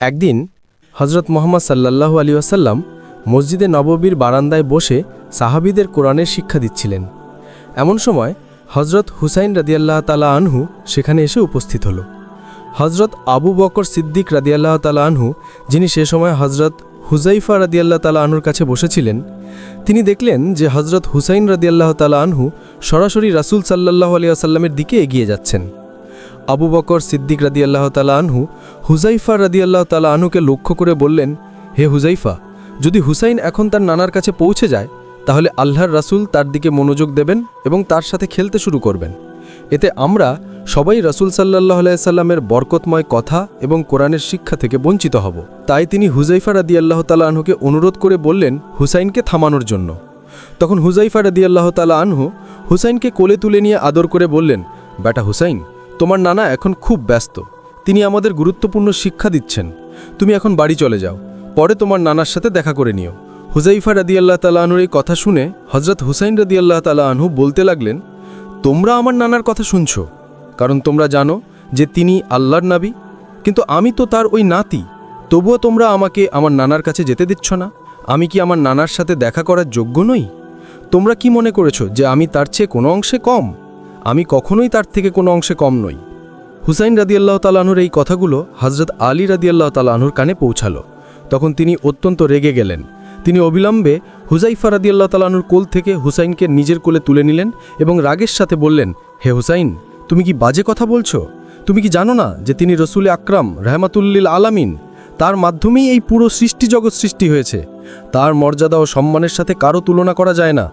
একদিন হজরত মোহাম্মদ সাল্লাল্লাহু আলী আসাল্লাম মসজিদে নববীর বারান্দায় বসে সাহাবিদের কোরআনের শিক্ষা দিচ্ছিলেন। এমন সময় হজরত হুসাইন রাদিয়াল্লাহ তালা আনহু সেখানে এসে উপস্থিত হল। হজরত আবু বকর সিদ্দিক রাদিয়াল্লাহ তালা আনহু, যিনি সে সময় হজরত হুজাইফা রাদিয়াল্লাহ তালা আনহুর কাছে বসেছিলেন, তিনি দেখলেন যে হজরত হুসাইন রাদিয়াল্লাহ তালা আনহু সরাসরি রাসূল সাল্লাল্লাহু আলী আসাল্লামের দিকে এগিয়ে যাচ্ছেন। আবু বকর সিদ্দিক রাদি আল্লাহ তালা আনহু হুজাইফা রাদি আল্লাহ তালা আনহুকে লক্ষ্য করে বললেন, হে হুজাইফা যদি হুসাইন এখন তার নানার কাছে পৌঁছে যায়, তাহলে আল্লাহর রাসূল তার দিকে মনোযোগ দেবেন এবং তার সাথে খেলতে শুরু করবেন। এতে আমরা সবাই রাসূল সাল্লাহ আলাইসাল্লামের বরকতময় কথা এবং কোরআনের শিক্ষা থেকে বঞ্চিত হব। তাই তিনি হুজাইফা রাদি আল্লাহ তালা আনহুকে অনুরোধ করে বললেন, হুসাইনকে থামানোর জন্য। তখন হুজাইফা রাদি আল্লাহ তালা আনহু হুসাইনকে কোলে তুলে নিয়ে আদর করে বললেন, বেটা হুসাইন তোমার নানা এখন খুব ব্যস্ত। তিনি আমাদের গুরুত্বপূর্ণ শিক্ষা দিচ্ছেন। তুমি এখন বাড়ি চলে যাও। পরে তোমার নানার সাথে দেখা করে নিও। হুজাইফা রাদিয়াল্লাহ তালা আনহুর এই কথা শুনে হজরত হুসাইন রাদিয়াল্লাহ তালা আনহু বলতে লাগলেন, তোমরা আমার নানার কথা শুনছো। কারণ তোমরা জানো যে তিনি আল্লাহর নাবি। কিন্তু আমি তো তার ওই নাতি। তবুও তোমরা আমাকে আমার নানার কাছে যেতে দিচ্ছ না। আমি কি আমার নানার সাথে দেখা করার যোগ্য নই? তোমরা কি মনে করেছ যে আমি তার চেয়ে কোনো অংশে কম? আমি কখনোই তার থেকে কোনো অংশে কম নই। হুসাইন রাদিয়াল্লাহ তালাহুর এই কথাগুলো হজরত আলী রাদিয়াল্লাহ তালাহুর কানে পৌঁছালো। তখন তিনি অত্যন্ত রেগে গেলেন। তিনি অবিলম্বে হুজাইফা রাদিয়াল্লাহ তালাহুর কোল থেকে হুসাইনকে নিজের কোলে তুলে নিলেন এবং রাগের সাথে বললেন, হে হুসাইন, তুমি কি বাজে কথা বলছো? তুমি কি জানো না যে তিনি রসুল আকরাম রহমাতুল্লিল আলামিন? তার মাধ্যমেই এই পুরো সৃষ্টি জগৎ সৃষ্টি হয়েছে। তার মর্যাদা ও সম্মানের সাথে কারও তুলনা করা যায় না।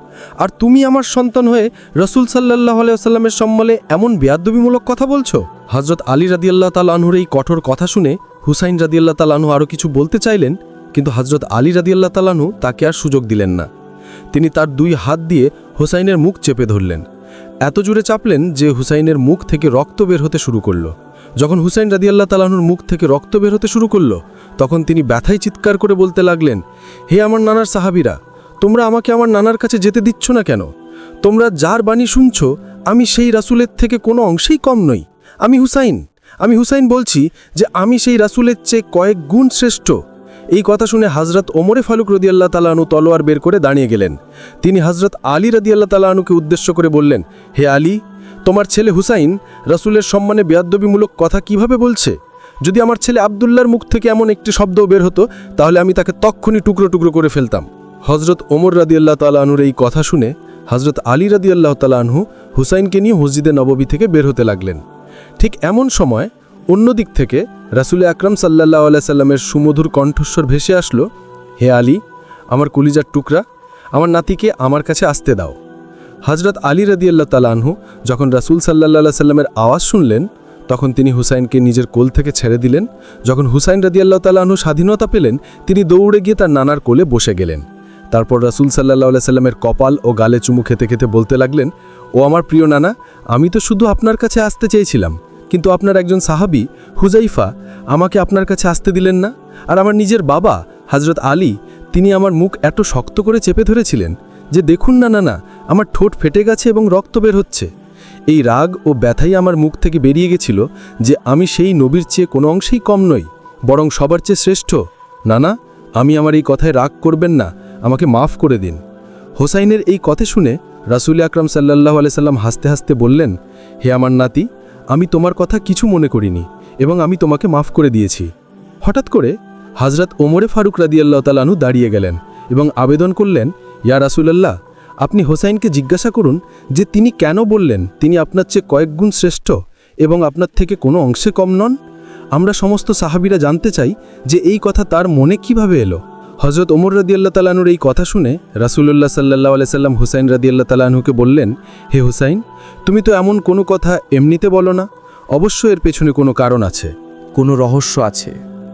আর তুমি আমার সন্তান হয়ে রসুল সাল্লাহ আলাইসাল্লামের সম্মানে এমন বেয়াদ্দবিমূলক কথা বলছো? হজরত আলী রাদিয়াল্লাহ তাল আনহুর এই কঠোর কথা শুনে হুসাইন রাদিয়াল্লাহ তাল আনহু আরও কিছু বলতে চাইলেন, কিন্তু হজরত আলী রাদিয়াল্লাহ তাল আনহু তাকে আর সুযোগ দিলেন না। তিনি তার দুই হাত দিয়ে হুসাইনের মুখ চেপে ধরলেন। এত জুড়ে চাপলেন যে হুসাইনের মুখ থেকে রক্ত বের হতে শুরু করল। যখন হুসাইন রাদিয়াল্লাহ তালাহুর মুখ থেকে রক্ত বের হতে শুরু করল, তখন তিনি ব্যথায় চিৎকার করে বলতে লাগলেন, হে আমার নানার সাহাবিরা, তোমরা আমাকে আমার নানার কাছে যেতে দিচ্ছ না কেন? তোমরা যার বাণী শুনছ, আমি সেই রাসুলের থেকে কোনো অংশেই কম নই। আমি হুসাইন আমি হুসাইন বলছি যে আমি সেই রাসুলের চেয়ে কয়েক গুণ শ্রেষ্ঠ। এই কথা শুনে হজরত ওমরে ফালুক রদিয়াল্লাহ তালাহনু তলোয়ার বের করে দাঁড়িয়ে গেলেন। তিনি হজরত আলী রদিয়াল্লাহ তালাহনুকে উদ্দেশ্য করে বললেন, হে আলী, তোমার ছেলে হুসাইন রাসুলের সম্মানে বেয়াদ্দবিমূলক কথা কীভাবে বলছে? যদি আমার ছেলে আবদুল্লার মুখ থেকে এমন একটি শব্দ বের হতো, তাহলে আমি তাকে তক্ষুনি টুকরো টুকরো করে ফেলতাম। হজরত ওমর রাদিয়াল্লাহ তালাহনুর এই কথা শুনে হজরত আলী রাদিয়াল্লাহ তালাহনহু হুসাইনকে নিয়ে মসজিদে নববী থেকে বের হতে লাগলেন। ঠিক এমন সময় অন্য দিক থেকে রাসুল আকরাম সাল্লাহ আলাইসাল্লামের সুমধুর কণ্ঠস্বর ভেসে আসলো, হে আলী, আমার কলিজার টুকরা, আমার নাতিকে আমার কাছে আসতে দাও। হজরত আলী রদিয়াল্লা তালানহু যখন রাসুল সাল্লাহ সাল্লামের আওয়াজ শুনলেন, তখন তিনি হুসাইনকে নিজের কোল থেকে ছেড়ে দিলেন। যখন হুসাইন রদিয়াল্লাহ তালাহু স্বাধীনতা পেলেন, তিনি দৌড়ে গিয়ে তার নানার কোলে বসে গেলেন। তারপর রাসুল সাল্লাহ সাল্লামের কপাল ও গালে চুমু খেতে খেতে বলতে লাগলেন, ও আমার প্রিয় নানা, আমি তো শুধু আপনার কাছে আসতে চেয়েছিলাম। কিন্তু আপনার একজন সাহাবি, হুজাইফা, আমাকে আপনার কাছে আসতে দিলেন না? আর আমার নিজের বাবা হজরত আলী, তিনি আমার মুখ এত শক্ত করে চেপে ধরেছিলেন যে দেখুন না না না, আমার ঠোঁট ফেটে গেছে এবং রক্ত বের হচ্ছে। এই রাগ ও ব্যথাই আমার মুখ থেকে বেরিয়ে গেছিল যে আমি সেই নবীর চেয়ে কোনো অংশেই কম নই, বরং সবার চেয়ে শ্রেষ্ঠ। না না, আমি আমার এই কথায় রাগ করবেন না, আমাকে মাফ করে দিন। হোসাইনের এই কথা শুনে রাসুল আকরাম সাল্লাহ আলাইসাল্লাম হাসতে হাসতে বললেন, হে আমার নাতি আমি তোমার কথা কিছু মনে করিনি এবং আমি তোমাকে মাফ করে দিয়েছি। হঠাৎ করে হজরত ওমরে ফারুক রাদিয়াল্লাহ তালানু দাঁড়িয়ে গেলেন এবং আবেদন করলেন, ইয়া রাসুলাল্লাহ, আপনি হোসাইনকে জিজ্ঞাসা করুন যে তিনি কেন বললেন তিনি আপনার চেয়ে কয়েক গুণ শ্রেষ্ঠ এবং আপনার থেকে কোনো অংশে কম নন? আমরা সমস্ত সাহাবিরা জানতে চাই যে এই কথা তার মনে কীভাবে এলো। হজরত ওমর রাদিয়াল্লাহ তালানুর এই কথা শুনে রাসুলুল্লাহ সাল্লাহ আলাইসাল্লাম হুসাইন রাদিয়াল্লাহ তালাহুকে বললেন, হে হুসাইন, তুমি তো এমন কোনো কথা এমনিতে বলো না। অবশ্য এর পেছনে কোনো কারণ আছে। কোনো রহস্য আছে।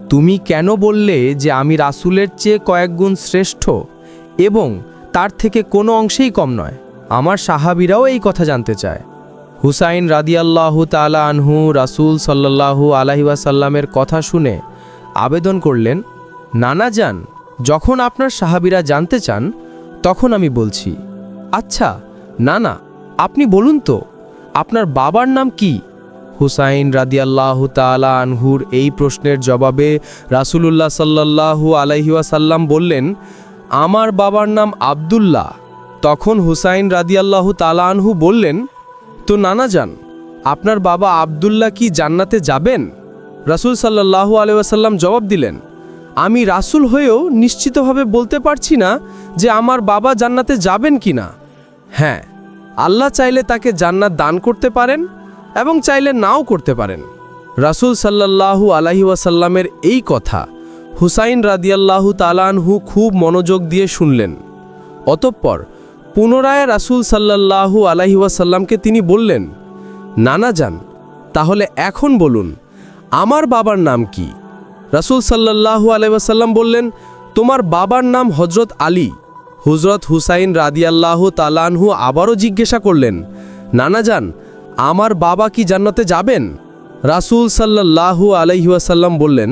তুমি কেন বললে যে আমি রাসুলের চেয়ে কয়েক গুণ শ্রেষ্ঠ এবং তার থেকে কোনো অংশেই কম নয়? আমার সাহাবিরাও এই কথা জানতে চায়। হুসাইন রাদিয়াল্লাহু তালা আনহু রাসুল সাল্লাহু আলাহিবাসাল্লামের কথা শুনে আবেদন করলেন, নানা যান যখন আপনার সাহাবিরা জানতে চান, তখন আমি বলছি আচ্ছা না না, আপনি বলুন তো, আপনার বাবার নাম কি? হুসাইন রাদিয়াল্লাহ তালা আনহুর এই প্রশ্নের জবাবে রাসূলুল্লাহ সাল্লাল্লাহু আলাইহাসাল্লাম বললেন, আমার বাবার নাম আব্দুল্লাহ। তখন হুসাইন রাদিয়াল্লাহু তালা আনহু বললেন, তো নানা যান আপনার বাবা আব্দুল্লাহ কি জান্নাতে যাবেন? রাসূল সাল্লাল্লাহু আলাইসাল্লাম জবাব দিলেন আমি রাসূল হয়েও নিশ্চিতভাবে বলতে পারছি না যে আমার বাবা জান্নাতে যাবেন কি না। হ্যাঁ আল্লাহ চাইলে তাকে জান্নাত দান করতে পারেন এবং চাইলে নাও করতে পারেন। রাসূল সাল্লাল্লাহু আলাইহি ওয়াসাল্লামের এই কথা হুসাইন রাদিয়াল্লাহু তালানহু খুব মনোযোগ দিয়ে শুনলেন। অতঃপর পুনরায় রাসূল সাল্লাল্লাহু আলাইহি ওয়াসাল্লামকে তিনি বললেন, নানা যান তাহলে এখন বলুন, আমার বাবার নাম কি? রাসূল সাল্লাল্লাহু আলাইহি ওয়াসাল্লাম বললেন, তোমার বাবার নাম হজরত আলী। হুজরত হুসাইন রাদিয়াল্লাহ তালানহু আবারও জিজ্ঞাসা করলেন, নানা যান আমার বাবা কি জান্নাতে যাবেন? রাসূল সাল্লাল্লাহু আলাইহাসাল্লাম বললেন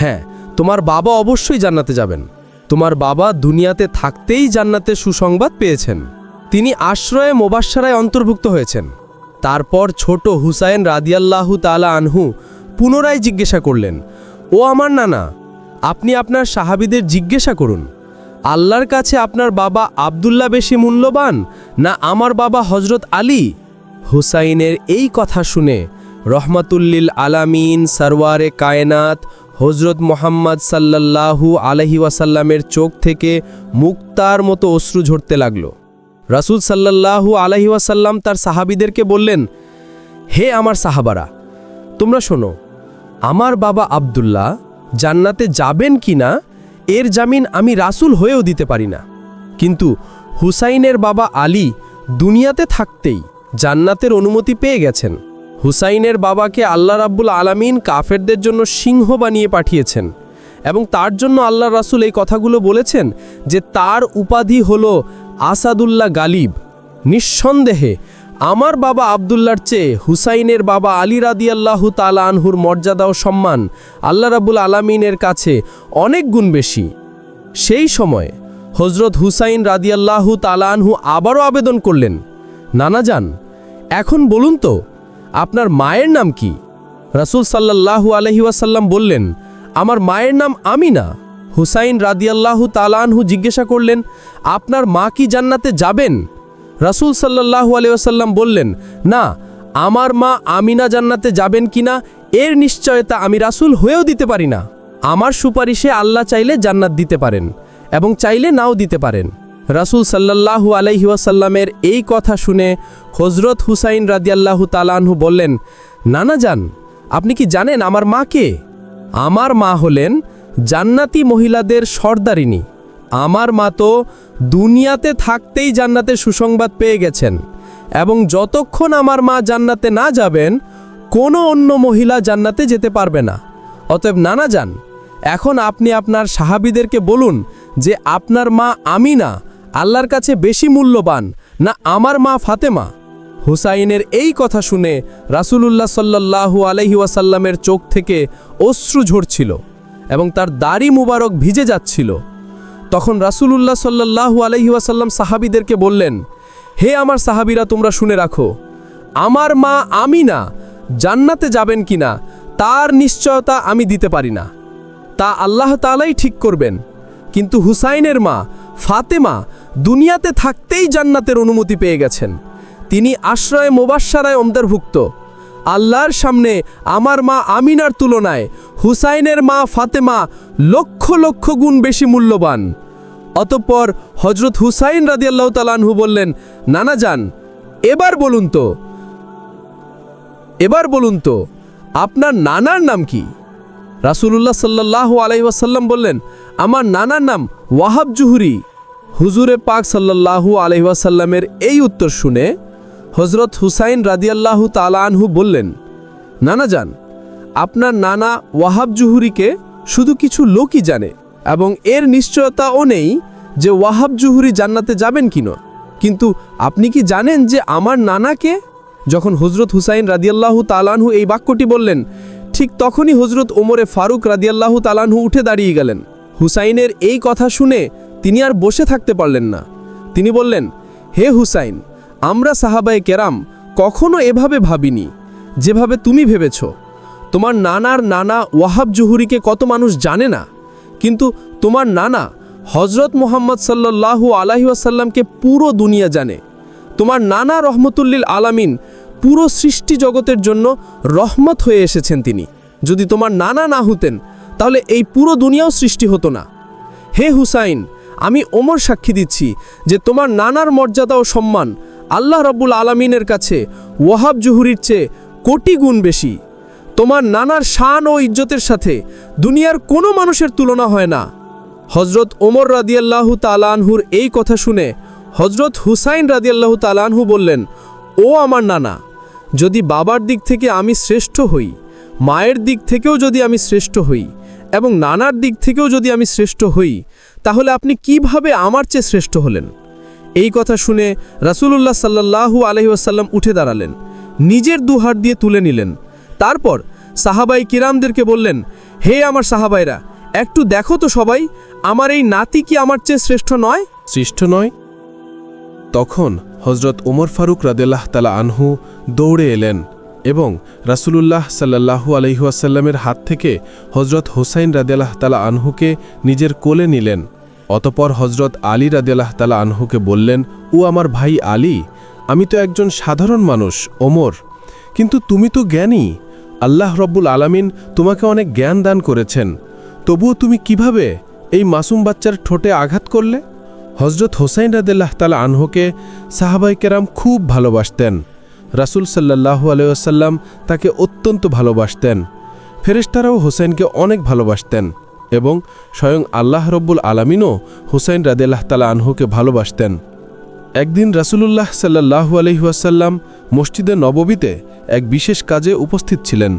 হ্যাঁ তোমার বাবা অবশ্যই জান্নাতে যাবেন। তোমার বাবা দুনিয়াতে থাকতেই জান্নাতে সুসংবাদ পেয়েছেন। তিনি আশ্রয়ে মোবাসারায় অন্তর্ভুক্ত হয়েছেন। তারপর ছোট হুসাইন রাদিয়াল্লাহু তালা আনহু পুনরায় জিজ্ঞাসা করলেন ও আমার নানা, আপনি আপনার সাহাবিদের জিজ্ঞাসা করুন, আল্লাহর কাছে আপনার বাবা আবদুল্লাহ বেশি মূল্যবান না আমার বাবা হজরত আলী? হুসাইনের এই কথা শুনে রহমাতুল্লিল আলামিন সারওয়ারে কায়নাত হজরত মোহাম্মদ সাল্লাল্লাহু আলহি ওয়াসাল্লামের চোখ থেকে মুক্তার মতো অশ্রু ঝরতে লাগল। রাসূল সাল্লাল্লাহু আলহি ওয়াসাল্লাম তার সাহাবিদেরকে বললেন, হে আমার সাহাবারা, তোমরা শোনো আমার বাবা আবদুল্লাহ জান্নাতে যাবেন কি না, এর জামিন আমি রাসূল হয়েও দিতে পারি না। কিন্তু হুসাইনের বাবা আলী দুনিয়াতে থাকতেই জান্নাতের অনুমতি পেয়ে গেছেন। হুসাইনের বাবাকে আল্লাহ রাব্বুল আলামিন কাফেরদের জন্য সিংহ বানিয়ে পাঠিয়েছেন এবং তার জন্য আল্লাহ রাসূল এই কথাগুলো বলেছেন যে তার উপাধি হল আসাদুল্লাহ গালিব। নিঃসন্দেহে আমার বাবা আবদুল্লার চেয়ে হুসাইনের বাবা আলী রাদিয়াল্লাহু তালা আনহুর মর্যাদা ও সম্মান আল্লাহ রাবুল আলামিনের কাছে অনেক গুণ বেশি। সেই সময় হজরত হুসাইন রাদিয়াল্লাহু তালা আনহু আবারও আবেদন করলেন, নানা যান এখন বলুন তো, আপনার মায়ের নাম কি? রাসূল সাল্লাল্লাহু আলহি ওয়াসাল্লাম বললেন, আমার মায়ের নাম আমিনা। হুসাইন রাদিয়াল্লাহু তালানহু জিজ্ঞাসা করলেন, আপনার মা কি জান্নাতে যাবেন? রাসূল সাল্লাল্লাহু আলাইহি ওয়াসাল্লাম বললেন, না, আমার মা আমিনা জান্নাতে যাবেন কিনা, এর নিশ্চয়তা আমি রাসূল হয়েও দিতে পারি না। আমার সুপারিশে আল্লাহ চাইলে জান্নাত দিতে পারেন এবং চাইলে নাও দিতে পারেন। রাসূল সাল্লাল্লাহু আলাইহি ওয়াসাল্লামের এই কথা শুনে হজরত হুসাইন রাদিয়াল্লাহু তালানহু বললেন, নানা যান আপনি কি জানেন আমার মা কে? আমার মা হলেন জান্নাতি মহিলাদের সর্দারিনী। আমার মা তো দুনিয়াতে থাকতেই জান্নাতে সুসংবাদ পেয়ে গেছেন এবং যতক্ষণ আমার মা জান্নাতে না যাবেন, কোনো অন্য মহিলা জান্নাতে যেতে পারবে না। অতএব নানা যান, এখন আপনি আপনার সাহাবিদেরকে বলুন যে আপনার মা আমিনা, আল্লাহর কাছে বেশি মূল্যবান না আমার মা ফাতেমা? হুসাইনের এই কথা শুনে রাসূলুল্লাহ সাল্লাল্লাহু আলহি ওয়াসাল্লামের চোখ থেকে অশ্রু ঝরছিল এবং তার দাড়ি মুবারক ভিজে যাচ্ছিল। তখন রাসূলুল্লাহ সাল্লাল্লাহু আলহি ওয়াসাল্লাম সাহাবিদেরকে বললেন, হে আমার সাহাবিরা, তোমরা শুনে রাখো, আমার মা আমিনা জান্নাতে যাবেন কিনা, তার নিশ্চয়তা আমি দিতে পারি না। তা আল্লাহ তালাই ঠিক করবেন। কিন্তু হুসাইনের মা ফাতেমা দুনিয়াতে থাকতেই জান্নাতের অনুমতি পেয়ে গেছেন। তিনি আশ্রয়ে মোবাসারায় অন্তর্ভুক্ত। আল্লাহর সামনে আমার মা আমিনার তুলনায় হুসাইনের মা ফাতেমা লক্ষ লক্ষ গুণ বেশি মূল্যবান। অতঃপর হজরত হুসাইন রাদিয়াল্লাহ তালানহু বললেন, নানা যান, এবার বলুন তো, এবার বলুন তো, আপনার নানার নাম কি? রাসূলুল্লাহ সাল্লাহ আলহিহাসাল্লাম বললেন, আমার নানার নাম ওয়াহাব জুহুরি। হুজুরে পাক সাল্লাল্লাহু আলহিহাসাল্লামের এই উত্তর শুনে হজরত হুসাইন রাদিয়াল্লাহু তালানহু বললেন, নানা যান, আপনার নানা ওয়াহাব জুহুরিকে শুধু কিছু লোকই জানে। এবং এর নিশ্চয়তাও নেই যে ওয়াহাব জুহুরি জান্নাতে যাবেন কিনা কিন্তু আপনি কি জানেন যে আমার নানাকে? যখন হজরত হুসাইন রাদিয়াল্লাহু তালানহু এই বাক্যটি বললেন, ঠিক তখনই হজরত ওমরে ফারুক রাদিয়াল্লাহু তালানহু উঠে দাঁড়িয়ে গেলেন। হুসাইনের এই কথা শুনে তিনি আর বসে থাকতে পারলেন না। তিনি বললেন, হে হুসাইন, আমরা সাহাবায়ে কেরাম কখনো এভাবে ভাবিনি, যেভাবে তুমি ভেবেছ। তোমার নানার নানা ওয়াহাব জুহুরিকে কত মানুষ জানে না? কিন্তু তোমার নানা হজরত মোহাম্মদ সাল্লাল্লাহু আলাহি আসাল্লামকে পুরো দুনিয়া জানে। তোমার নানা রহমতুল্লিল আলামিন পুরো সৃষ্টি জগতের জন্য রহমত হয়ে এসেছেন তিনি। যদি তোমার নানা না হতেন, তাহলে এই পুরো দুনিয়াও সৃষ্টি হতো না। হে হুসাইন, আমি ওমর সাক্ষী দিচ্ছি যে তোমার নানার মর্যাদা ও সম্মান আল্লাহ রব্বুল আলমিনের কাছে ওয়াহাব জুহুরির চেয়ে কোটি গুণ বেশি। তোমার নানার শান ও ইজ্জতের সাথে দুনিয়ার কোনো মানুষের তুলনা হয় না। হজরত ওমর রাদিয়াল্লাহু তালানহুর এই কথা শুনে হজরত হুসাইন রাদিয়াল্লাহু তালানহু বললেন, ও আমার নানা, যদি বাবার দিক থেকে আমি শ্রেষ্ঠ হই, মায়ের দিক থেকেও যদি আমি শ্রেষ্ঠ হই এবং নানার দিক থেকেও যদি আমি শ্রেষ্ঠ হই, তাহলে আপনি কীভাবে আমার চেয়ে শ্রেষ্ঠ হলেন? এই কথা শুনে রাসূলুল্লাহ সাল্লাল্লাহু আলহি আসাল্লাম উঠে দাঁড়ালেন, নিজের দুহাত দিয়ে তুলে নিলেন। তারপর সাহাবাই কিরামদেরকে বললেন, হে আমার সাহাবাইরা, একটু দেখো তো সবাই, আমার এই নাতি কি আমার চেয়ে শ্রেষ্ঠ নয়? শ্রেষ্ঠ নয়? তখন হজরত ওমর ফারুক রাদেল্লাহ তালা আনহু দৌড়ে এলেন এবং রাসূলুল্লাহ সাল্লাহু আলহিহাসাল্লামের হাত থেকে হজরত হোসাইন রাদেলাহ তালা আনহুকে নিজের কোলে নিলেন। অতপর হজরত আলী রাদেলাহ তালা আনহুকে বললেন, ও আমার ভাই আলী, আমি তো একজন সাধারণ মানুষ, ওমর, কিন্তু তুমি তো জ্ঞানী আল্লাহ রব্বুল আলামিন তোমাকে অনেক জ্ঞান দান করেছেন। তবুও তুমি কীভাবে এই মাসুম বাচ্চার ঠোঁটে আঘাত করলে? হজরত হোসাইন রাদেল্লাহ তালা আনহুকে সাহাবাই কেরাম খুব ভালোবাসতেন। রাসুল সাল্লাহু আলাইসাল্লাম তাকে অত্যন্ত ভালোবাসতেন। ফেরেশতারাও হোসেনকে অনেক ভালোবাসতেন এবং স্বয়ং আল্লাহ রব্বুল আলমিনও হুসাইন রাদেল্লাহ তালা আনহুকে ভালোবাসতেন। একদিন রাসূলুল্লাহ সাল্লাহু আলহিহাসাল্লাম মসজিদে নববীতে এক বিশেষ কাজে উপস্থিত ছিলেন।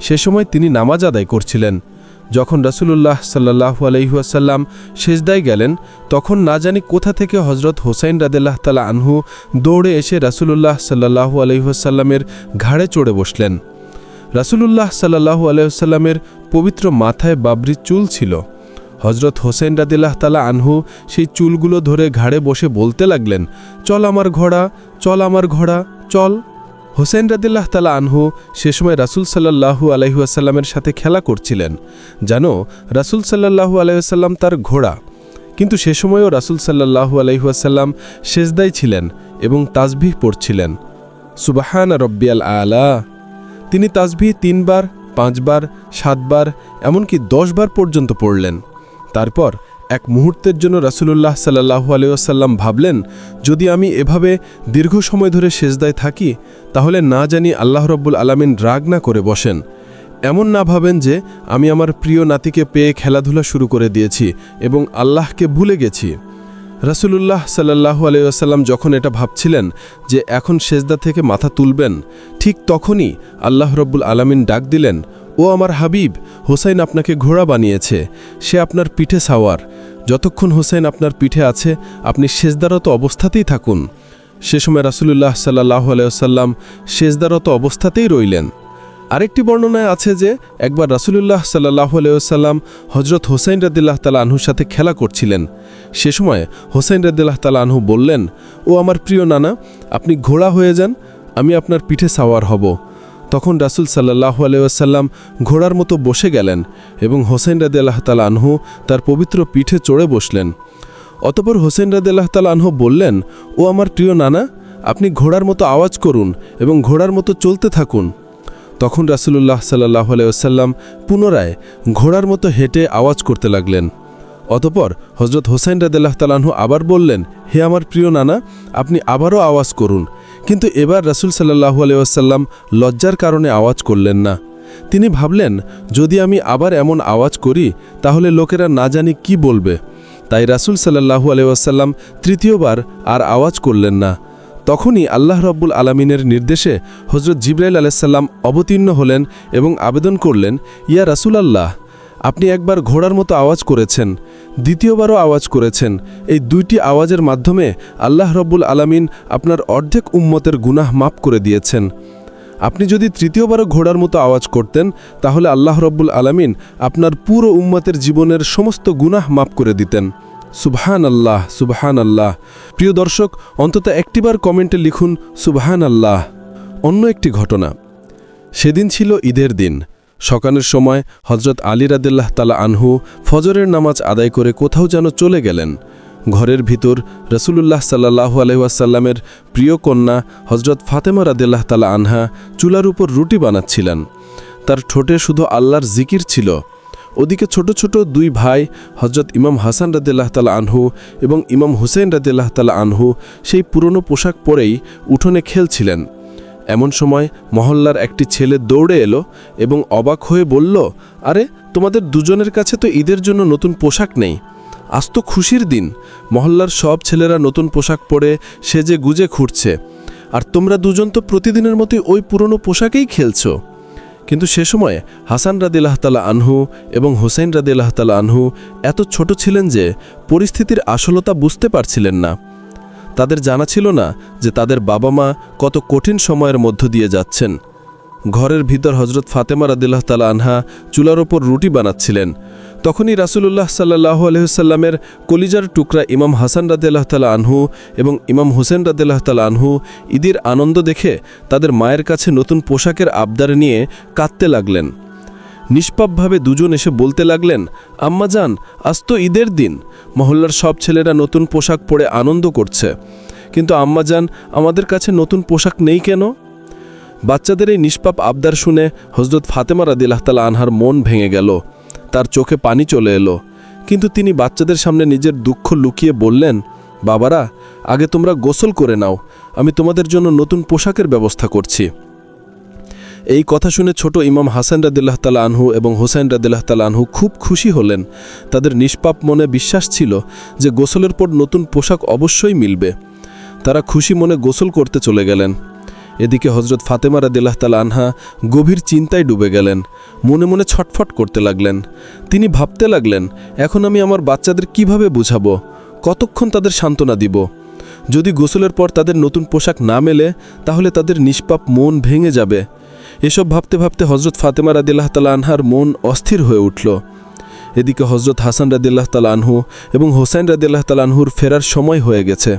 সে সময় তিনি নামাজ আদায় করছিলেন। যখন রাসূলুল্লাহ সাল্লাহু আলহিহাসাল্লাম সেজদায় গেলেন, তখন না জানি কোথা থেকে হজরত হোসাইন রাদেল্লাহ তালা আনহু দৌড়ে এসে রাসূলুল্লাহ সাল্লাহু আলহিহাসাল্লামের ঘাড়ে চড়ে বসলেন। রাসূলুল্লাহ সাল্লাহু আলহিহাসাল্লামের পবিত্র মাথায় বাবরি চুল ছিল। হজরত হোসেন রাদিল্লাহ তালা আনহু সেই চুলগুলো ধরে ঘাড়ে বসে বলতে লাগলেন, চল আমার ঘোড়া, চল আমার ঘোড়া, চল। হোসেন রাদিল্লাহ তালা আনহু সে সময় রাসুল সাল্লাহু আলহিউসাল্লামের সাথে খেলা করছিলেন। জানো, রাসুল সাল্লাহু আলহিহাসাল্লাম তার ঘোড়া। কিন্তু সে সময়ও রাসুল সাল্লাহু আলহিহাসাল্লাম সেজদাই ছিলেন এবং তাজবিহ পড়ছিলেন। সুবাহান রব্বিয়াল আলা। তিনি তাজবিহ তিনবার, পাঁচবার, সাতবার, এমনকি দশবার পর্যন্ত পড়লেন। তারপর এক মুহূর্তের জন্য রাসুলুল্লাহ সাল্লাহু আলিয়াসাল্লাম ভাবলেন, যদি আমি এভাবে দীর্ঘ সময় ধরে সেজদায় থাকি, তাহলে না জানি আল্লাহ রব্বুল আলামিন রাগ না করে বসেন। এমন না ভাবেন যে আমি আমার প্রিয় নাতিকে পেয়ে খেলাধুলা শুরু করে দিয়েছি এবং আল্লাহকে ভুলে গেছি। রাসুলুল্লাহ সাল্লাহু আলাইসাল্লাম যখন এটা ভাবছিলেন যে এখন সেজদা থেকে মাথা তুলবেন, ঠিক তখনই আল্লাহ রব্বুল আলামিন ডাক দিলেন ও আমার হাবিব, হোসাইন আপনাকে ঘোড়া বানিয়েছে, সে আপনার পিঠে সাওয়ার। যতক্ষণ হোসাইন আপনার পিঠে আছে, আপনি সেজদারত অবস্থাতেই থাকুন। সে সময় রাসুলুল্লাহ সাল্লাহ আলাইসাল্লাম সেজদারত অবস্থাতেই রইলেন। আরেকটি বর্ণনায় আছে যে, একবার রাসুলুল্লাহ সাল্লাহ আলাইসাল্লাম হজরত হোসাইন রদিল্লাহ তালা আনহুর সাথে খেলা করছিলেন। সে সময় হোসাইন রদিল্লাহ তালা আনহু বললেন, ও আমার প্রিয় নানা, আপনি ঘোড়া হয়ে যান, আমি আপনার পিঠে সাওয়ার হব। তখন রাসুল সাল্লাহ আলাইসাল্লাম ঘোড়ার মতো বসে গেলেন এবং হোসেন রাদিল্লাহ তালা আনহু তার পবিত্র পিঠে চড়ে বসলেন। অতপর হোসেন রাদিল্লাহ তালা আনহু বললেন, ও আমার প্রিয় নানা, আপনি ঘোড়ার মতো আওয়াজ করুন এবং ঘোড়ার মতো চলতে থাকুন। তখন রাসুলুল্লাহ সাল্লাহ আলাইসাল্লাম পুনরায় ঘোড়ার মতো হেঁটে আওয়াজ করতে লাগলেন। অতপর হজরত হোসেন রাদিল্লাহ তালাহু আবার বললেন, হে আমার প্রিয় নানা, আপনি আবারও আওয়াজ করুন। কিন্তু এবার রাসুল সাল্লাহু আলাইসাল্লাম লজ্জার কারণে আওয়াজ করলেন না। তিনি ভাবলেন, যদি আমি আবার এমন আওয়াজ করি, তাহলে লোকেরা না জানি কি বলবে। তাই রাসুল সাল্লাহু আলাইসাল্লাম তৃতীয়বার আর আওয়াজ করলেন না। তখনই আল্লাহ রব্বুল আলমিনের নির্দেশে হজরত জিব্রাইল আলাইসাল্লাম অবতীর্ণ হলেন এবং আবেদন করলেন, ইয়া রাসুল আল্লাহ আপনি একবার ঘোড়ার মতো আওয়াজ করেছেন, দ্বিতীয়বারও আওয়াজ করেছেন। এই দুইটি আওয়াজের মাধ্যমে আল্লাহ রব্বুল আলামিন আপনার অর্ধেক উম্মতের গুনাহ মাফ করে দিয়েছেন। আপনি যদি তৃতীয়বারও ঘোড়ার মতো আওয়াজ করতেন, তাহলে আল্লাহ রব্বুল আলামিন আপনার পুরো উম্মতের জীবনের সমস্ত গুনাহ মাফ করে দিতেন। সুবহান আল্লাহ সুবহান আল্লাহ প্রিয় দর্শক, অন্তত একটিবার কমেন্টে লিখুন সুবহান আল্লাহ অন্য একটি ঘটনা। সেদিন ছিল ঈদের দিন। সকালের সময় হজরত আলী রাদিল্লাহ তালা আনহু ফজরের নামাজ আদায় করে কোথাও যেন চলে গেলেন। ঘরের ভিতর রসুলুল্লাহ সাল্লাহু আলহাসাল্লামের প্রিয় কন্যা হজরত ফাতেমা রাদিল্লাহ তালা আনহা চুলার উপর রুটি বানাচ্ছিলেন। তার ঠোঁটে শুধু আল্লাহর জিকির ছিল। ওদিকে ছোট ছোট দুই ভাই হজরত ইমাম হাসান রাদিল্লাহ তালা আনহু এবং ইমাম হুসেন রাদিল্লাহ তালা আনহু সেই পুরনো পোশাক পরেই উঠোনে খেলছিলেন। এমন সময় মহল্লার একটি ছেলে দৌড়ে এলো এবং অবাক হয়ে বলল, আরে, তোমাদের দুজনের কাছে তো ঈদের জন্য নতুন পোশাক নেই। আজ তো খুশির দিন। মহল্লার সব ছেলেরা নতুন পোশাক পরে সেজে গুজে খুঁড়ছে। আর তোমরা দুজন তো প্রতিদিনের মতোই ওই পুরনো পোশাকেই খেলছো। কিন্তু সে সময় হাসান রাদিল্লাহ তালা আনহু এবং হোসেন রাদিল্লাহ তালা আনহু এত ছোট ছিলেন যে পরিস্থিতির আসলতা বুঝতে পারছিলেন না। তাদের জানা ছিল না যে তাদের বাবা মা কত কঠিন সময়ের মধ্য দিয়ে যাচ্ছেন। ঘরের ভিতর হজরত ফাতেমা রাদিল্লাহ তালা আনহা চুলার ওপর রুটি বানাচ্ছিলেন। তখনই রাসুলুল্লাহ সাল্লাহ আলহিসাল্লামের কলিজার টুকরা ইমাম হাসান রাদিল্লাহ তালা আনহু এবং ইমাম হোসেন রাদিল্লাহ তালা আনহু ঈদের আনন্দ দেখে তাদের মায়ের কাছে নতুন পোশাকের আবদার নিয়ে কাঁদতে লাগলেন। নিষ্পাপভাবে দুজন এসে বলতে লাগলেন, আম্মা যান, আজ তো ঈদের দিন। মহল্লার সব ছেলেরা নতুন পোশাক পরে আনন্দ করছে। কিন্তু আম্মা যান, আমাদের কাছে নতুন পোশাক নেই কেন? বাচ্চাদের এই নিষ্পাপ আবদার শুনে হজরত ফাতেমা রাদিল্লাহ তালা আনহার মন ভেঙে গেল। তার চোখে পানি চলে এলো। কিন্তু তিনি বাচ্চাদের সামনে নিজের দুঃখ লুকিয়ে বললেন, বাবারা, আগে তোমরা গোসল করে নাও। আমি তোমাদের জন্য নতুন পোশাকের ব্যবস্থা করছি। এই কথা শুনে ছোট ইমাম হাসান রাদিল্লাহ তালা আনহু এবং হোসেন রাদিল্লাহ তালা আনহু খুব খুশি হলেন। তাদের নিষ্পাপ মনে বিশ্বাস ছিল যে গোসলের পর নতুন পোশাক অবশ্যই মিলবে। তারা খুশি মনে গোসল করতে চলে গেলেন। এদিকে হজরত ফাতেমা রাদিল্লাহ তালা আনহা গভীর চিন্তায় ডুবে গেলেন। মনে মনে ছটফট করতে লাগলেন। তিনি ভাবতে লাগলেন, এখন আমি আমার বাচ্চাদের কীভাবে বুঝাবো? কতক্ষণ তাদের সান্ত্বনা দিব? যদি গোসলের পর তাদের নতুন পোশাক না মেলে, তাহলে তাদের নিষ্পাপ মন ভেঙে যাবে। এসব ভাবতে ভাবতে হজরত ফাতেমা রাদিল্লাহ তালা আনহার মন অস্থির হয়ে উঠল। এদিকে হজরত হাসান রাদিল্লাহ তালা আনহু এবং হোসাইন রাদিল্লাহ তালা আনহুর ফেরার সময় হয়ে গেছে।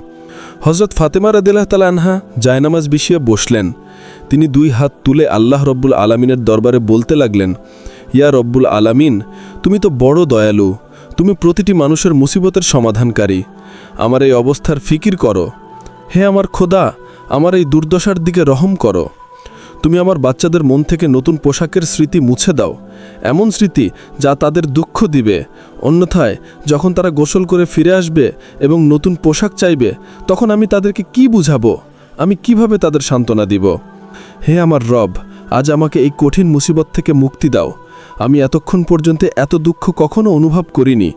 হজরত ফাতেমা রাদিল্লাহ তালা আনহা জায়নামাজ বিষিয়ে বসলেন। তিনি দুই হাত তুলে আল্লাহ রব্বুল আলমিনের দরবারে বলতে লাগলেন, ইয়া রব্বুল আলামিন, তুমি তো বড় দয়ালু। তুমি প্রতিটি মানুষের মুসিবতের সমাধানকারী। আমার এই অবস্থার ফিকির করো। হে আমার খোদা, আমার এই দুর্দশার দিকে রহম করো। তুমি আমার বাচ্চাদের মন থেকে নতুন পোশাকের স্মৃতি মুছে দাও। এমন স্মৃতি যা তাদের দুঃখ দিবে। অন্যথায়, যখন তারা গোসল করে ফিরে আসবে এবং নতুন পোশাক চাইবে, তখন আমি তাদেরকে কি বুঝাবো? আমি কীভাবে তাদের সান্ত্বনা দিব? হে আমার রব, আজ আমাকে এই কঠিন মুসিবত থেকে মুক্তি দাও। আমি এতক্ষণ পর্যন্ত এত দুঃখ কখনো অনুভব করিনি।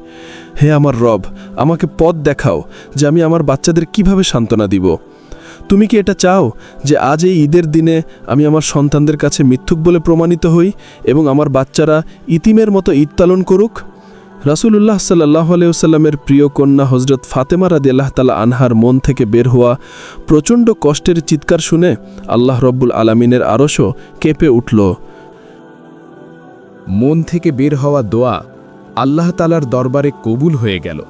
হে আমার রব, আমাকে পথ দেখাও যে আমি আমার বাচ্চাদের কীভাবে সান্ত্বনা দিব। তুমি কি এটা চাও যে আজ এই ঈদের দিনে আমি আমার সন্তানদের কাছে মিথ্যুক বলে প্রমাণিত হই এবং আমার বাচ্চারা ইতিমের মতো ঈদ পালন করুক? রাসুলুল্লাহ সাল্লাহ আলাইসাল্লামের প্রিয় কন্যা হজরত ফাতেমা রাদি আল্লাহ তালা আনহার মন থেকে বের হওয়া প্রচণ্ড কষ্টের চিৎকার শুনে আল্লাহ রব্বুল আলমিনের আরশও কেঁপে উঠল। মন থেকে বের হওয়া দোয়া আল্লাহ তালার দরবারে কবুল হয়ে গেল।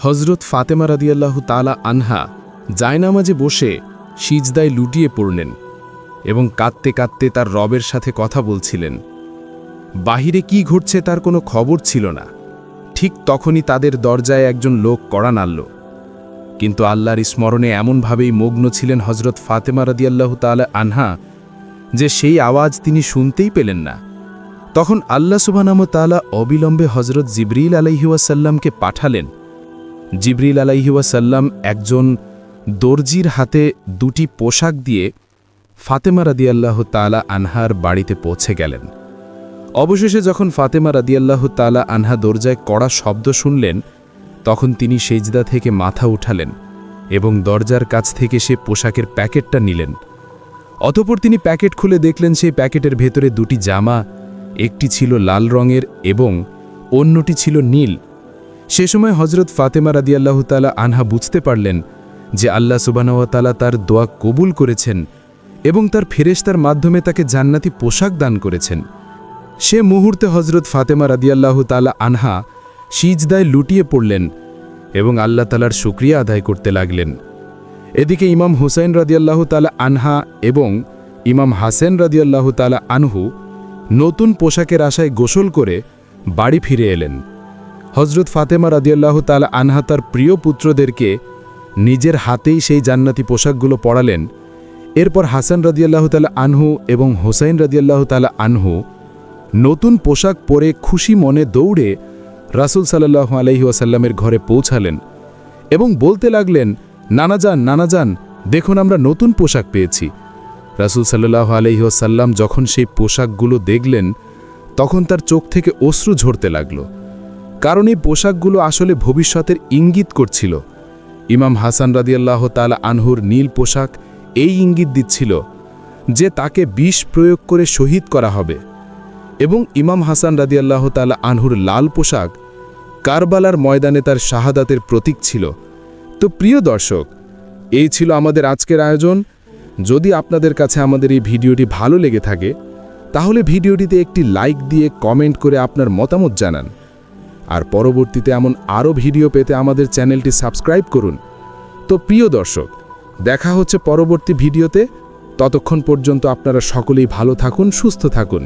হজরত ফাতেমা রাদিয়াল্লাহু তালা আনহা জায়নামাজে বসে সিজদায় লুটিয়ে পড়লেন এবং কাঁদতে কাঁদতে তার রবের সাথে কথা বলছিলেন। বাহিরে কি ঘটছে তার কোনো খবর ছিল না। ঠিক তখনই তাদের দরজায় একজন লোক কড়া নাড়ল। কিন্তু আল্লাহর স্মরণে এমনভাবেই মগ্ন ছিলেন হজরত ফাতেমা রাদিয়াল্লাহু তালা আনহা যে সেই আওয়াজ তিনি শুনতেই পেলেন না। তখন আল্লাহ সুবানাম তালা অবিলম্বে হজরত জিবরিল আলাইহুয়াসাল্লামকে পাঠালেন। জিবরিল আলাইহুয়াসাল্লাম একজন দর্জির হাতে দুটি পোশাক দিয়ে ফাতেমা রাদিয়াল্লাহ তালা আনহার বাড়িতে পৌঁছে গেলেন। অবশেষে যখন ফাতেমা রাদিয়াল্লাহ তালা আনহা দরজায় কড়া শব্দ শুনলেন, তখন তিনি সেজদা থেকে মাথা উঠালেন এবং দরজার কাছ থেকে সে পোশাকের প্যাকেটটা নিলেন। অতপর তিনি প্যাকেট খুলে দেখলেন, সেই প্যাকেটের ভেতরে দুটি জামা, একটি ছিল লাল রঙের এবং অন্যটি ছিল নীল। সে সময় হজরত ফাতেমা রাদিয়াল্লাহ তালা আনহা বুঝতে পারলেন যে আল্লাহ সুবানওয়াতালা তার দোয়া কবুল করেছেন এবং তার ফেরেশতার মাধ্যমে তাকে জান্নাতি পোশাক দান করেছেন। সে মুহূর্তে হজরত ফাতেমা রাদিয়াল্লাহ তালা আনহা সিজদায় লুটিয়ে পড়লেন এবং আল্লাহ তালার শুক্রিয়া আদায় করতে লাগলেন। এদিকে ইমাম হুসাইন রাদিয়াল্লাহ তালা আনহা এবং ইমাম হাসেন রাদিয়াল্লাহ তালা আনহু নতুন পোশাকের আশায় গোসল করে বাড়ি ফিরে এলেন। হজরত ফাতেমা রাদিয়াল্লাহ তালা আনহা তার প্রিয় পুত্রদেরকে নিজের হাতেই সেই জান্নাতি পোশাকগুলো পরালেন। এরপর হাসান রাদিয়াল্লাহ তালা আনহু এবং হোসাইন রাদিয়াল্লাহ তালা আনহু নতুন পোশাক পরে খুশি মনে দৌড়ে রাসুল সাল্লাহ আলহি ওয়াসাল্লামের ঘরে পৌঁছালেন এবং বলতে লাগলেন নানাজান নানাজান দেখুন আমরা নতুন পোশাক পেয়েছি। রাসুল সাল্লাহ আলহি ওয়াসাল্লাম যখন সেই পোশাকগুলো দেখলেন, তখন তার চোখ থেকে অশ্রু ঝরতে লাগল। কারণ এই পোশাকগুলো আসলে ভবিষ্যতের ইঙ্গিত করছিল। ইমাম হাসান রাদিয়াল্লাহ তালা আনহুর নীল পোশাক এই ইঙ্গিত দিচ্ছিল যে তাকে বিষ প্রয়োগ করে শহীদ করা হবে এবং ইমাম হাসান রাদিয়াল্লাহ তালা আনহুর লাল পোশাক কারবালার ময়দানে তার শাহাদাতের প্রতীক ছিল। তো প্রিয় দর্শক, এই ছিল আমাদের আজকের আয়োজন। যদি আপনাদের কাছে আমাদের এই ভিডিওটি ভালো লেগে থাকে, তাহলে ভিডিওটিতে একটি লাইক দিয়ে কমেন্ট করে আপনার মতামত জানান। আর পরবর্তীতে এমন আরও ভিডিও পেতে আমাদের চ্যানেলটি সাবস্ক্রাইব করুন। তো প্রিয় দর্শক, দেখা হচ্ছে পরবর্তী ভিডিওতে। ততক্ষণ পর্যন্ত আপনারা সকলেই ভালো থাকুন, সুস্থ থাকুন।